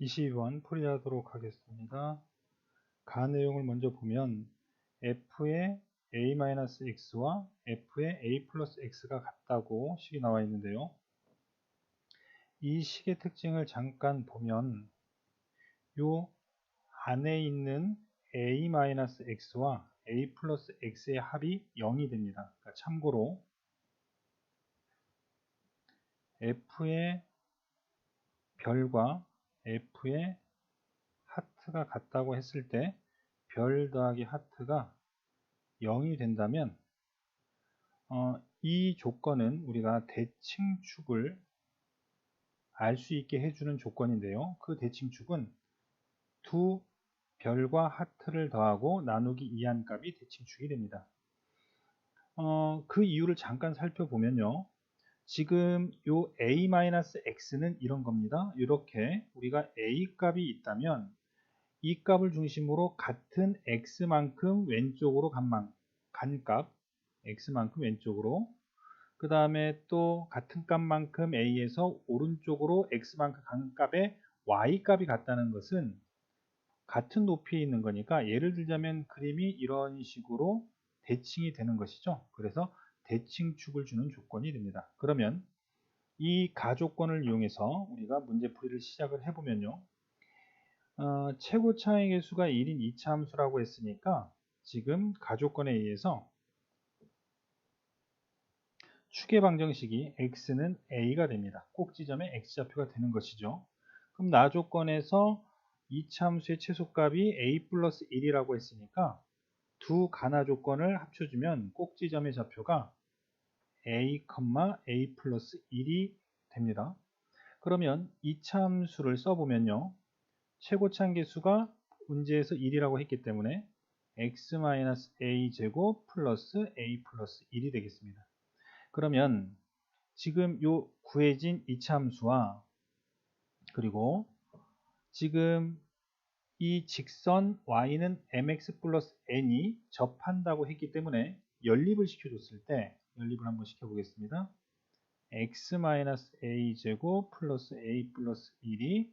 22번 풀이하도록 하겠습니다. 가 내용을 먼저 보면 f의 a-x와 f의 a 플러스 x가 같다고 식이 나와 있는데요. 이 식의 특징을 잠깐 보면 요 안에 있는 a-x와 a 플러스 x의 합이 0이 됩니다. 그러니까 참고로 f의 별과 f의 하트가 같다고 했을 때 별 더하기 하트가 0이 된다면 어, 이 조건은 우리가 대칭축을 알 수 있게 해주는 조건인데요. 그 대칭축은 두 별과 하트를 더하고 나누기 2한 값이 대칭축이 됩니다. 어, 그 이유를 잠깐 살펴보면요. 지금 요 a-x는 이런 겁니다. 이렇게 우리가 a 값이 있다면 이 값을 중심으로 같은 x만큼 왼쪽으로 간, 간 값, x만큼 왼쪽으로 그 다음에 또 같은 값만큼 a에서 오른쪽으로 x만큼 간 값에 y 값이 같다는 것은 같은 높이에 있는 거니까 예를 들자면 그림이 이런 식으로 대칭이 되는 것이죠. 그래서 대칭축을 주는 조건이 됩니다. 그러면 이 가조건을 이용해서 우리가 문제풀이를 시작을 해보면요. 어, 최고 차의 개수가 1인 2차 함수라고 했으니까 지금 가조건에 의해서 축의 방정식이 x는 a가 됩니다. 꼭지점에 x좌표가 되는 것이죠. 그럼 나조건에서 2차 함수의 최소값이 a 플러스 1이라고 했으니까 두 가나 조건을 합쳐주면 꼭지점의 좌표가 a, a 플러스 1이 됩니다. 그러면 이참수를 써보면요. 최고차 한계수가 문제에서 1이라고 했기 때문에 x-a 제곱 플러스 a 플러스 1이 되겠습니다. 그러면 지금 요 구해진 이참수와 그리고 지금 이 직선 y는 mx 플러스 n이 접한다고 했기 때문에 연립을 시켜줬을 때 연립을 한번 시켜보겠습니다. x-a 제곱 플러스 a 플러스 1이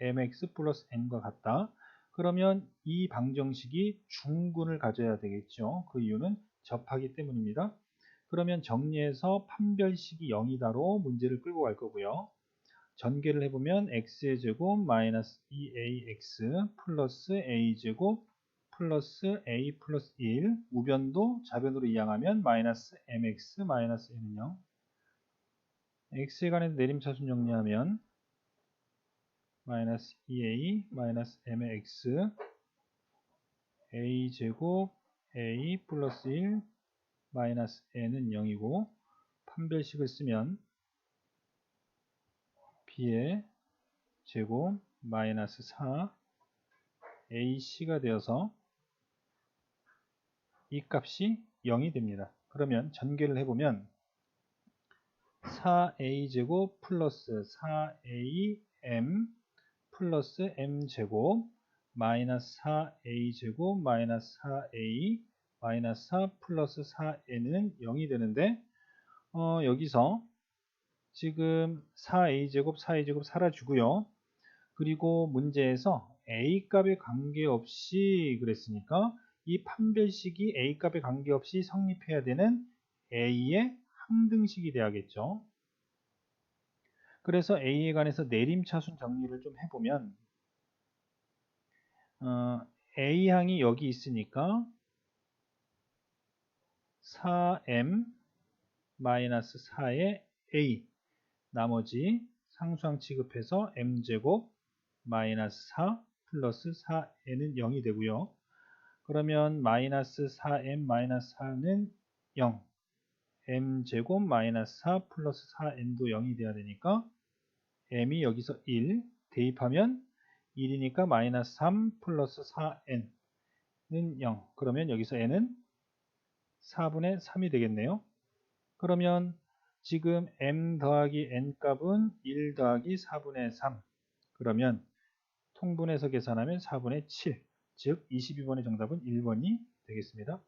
mx 플러스 n과 같다. 그러면 이 방정식이 중근을 가져야 되겠죠. 그 이유는 접하기 때문입니다. 그러면 정리해서 판별식이 0이다로 문제를 끌고 갈 거고요. 전개를 해보면 x의 제곱 마이너스 2ax 플러스 a제곱 플러스 a 플러스 1 우변도 좌변으로 이항하면 마이너스 mx 마이너스 n은 0 x에 관해서 내림차순 정리하면 마이너스 2a 마이너스 mx a 제곱 a 플러스 1 마이너스 n은 0이고 판별식을 쓰면 b의 제곱 마이너스 4 ac가 되어서 이 값이 0이 됩니다. 그러면 전개를 해보면 4a제곱 플러스 4am 플러스 m제곱 마이너스 4a제곱 마이너스 4a 마이너스 4 플러스 4n은 0이 되는데 어, 여기서 지금 4a제곱 4a제곱 사라지고요. 그리고 문제에서 a값에 관계없이 그랬으니까 이 판별식이 a값에 관계없이 성립해야 되는 a의 항등식이 돼야겠죠. 그래서 A에 관해서 내림차순 정리를 좀 해보면 어, A항이 여기 있으니까 4m 4의 A 나머지 상수항 취급해서 m제곱 마이너스 4 플러스 4n은 0이 되고요. 그러면 마이너스 4m 마이너스 4는 0 m제곱 마이너스 4 플러스 4n도 0이 돼야 되니까 m이 여기서 1 대입하면 1이니까 마이너스 3 플러스 4n은 0 그러면 여기서 n은 4분의 3이 되겠네요. 그러면 지금 m 더하기 n 값은 1 더하기 4분의 3 그러면 통분해서 계산하면 4분의 7 즉 22번의 정답은 1번이 되겠습니다